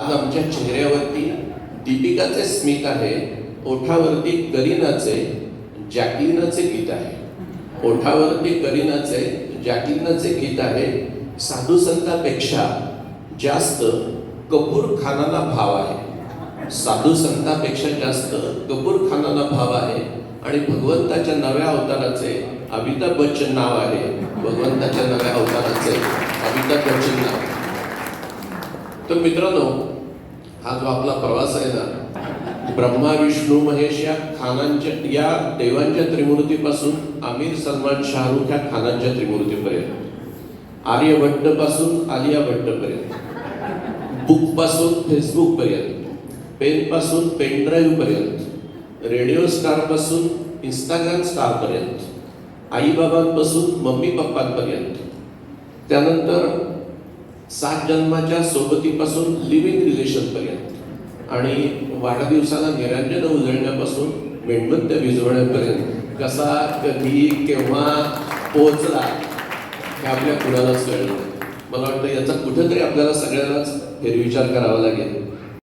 आज आमच्या चेहऱ्यावरती दीपिकाचे स्मित आहे ओठावरती करीनाचे जॅकलिनाचे गीत आहे. ओठावरती करीनाचे जॅकलिनाचे गीत आहे. साधू संतापेक्षा जास्त कपूर खानाला भाव आहे. साधू संतापेक्षा जास्त कपूर खानाला भाव आहे. आणि भगवंताच्या नव्या अवताराचे अमिताभ बच्चन नाव आहे. भगवंताच्या नव्या अवताराचे अमिताभ बच्चन नाव. तर मित्रांनो हा जो आपला प्रवास आहे ना ब्रह्मा विष्णू महेश या खानांच्या या देवांच्या त्रिमूर्तीपासून आमिर सलमान शाहरुख या खानांच्या त्रिमूर्तीपर्यंत. आर्यभट्टपासून आलिया भट्ट पर्यंत बुकपासून फेसबुक पर्यंत पेन पासून पेनड्राईव्ह पर्यंत रेडिओ स्टारपासून इंस्टाग्राम स्टार पर्यंत आईबाबांपासून मम्मी पप्पांपर्यंत त्यानंतर सात जन्माच्या सोबतीपासून लिव्हिंग रिलेशनपर्यंत आणि वाढदिवसाला निरंजन उजळण्यापासून मेणबत्त्या भिजवण्यापर्यंत. कसा कधी केव्हा पोहोचला हे आपल्या कुणालाच कळलं मला वाटतं याचा कुठेतरी आपल्याला सगळ्यांनाच फेरविचार करावा लागेल.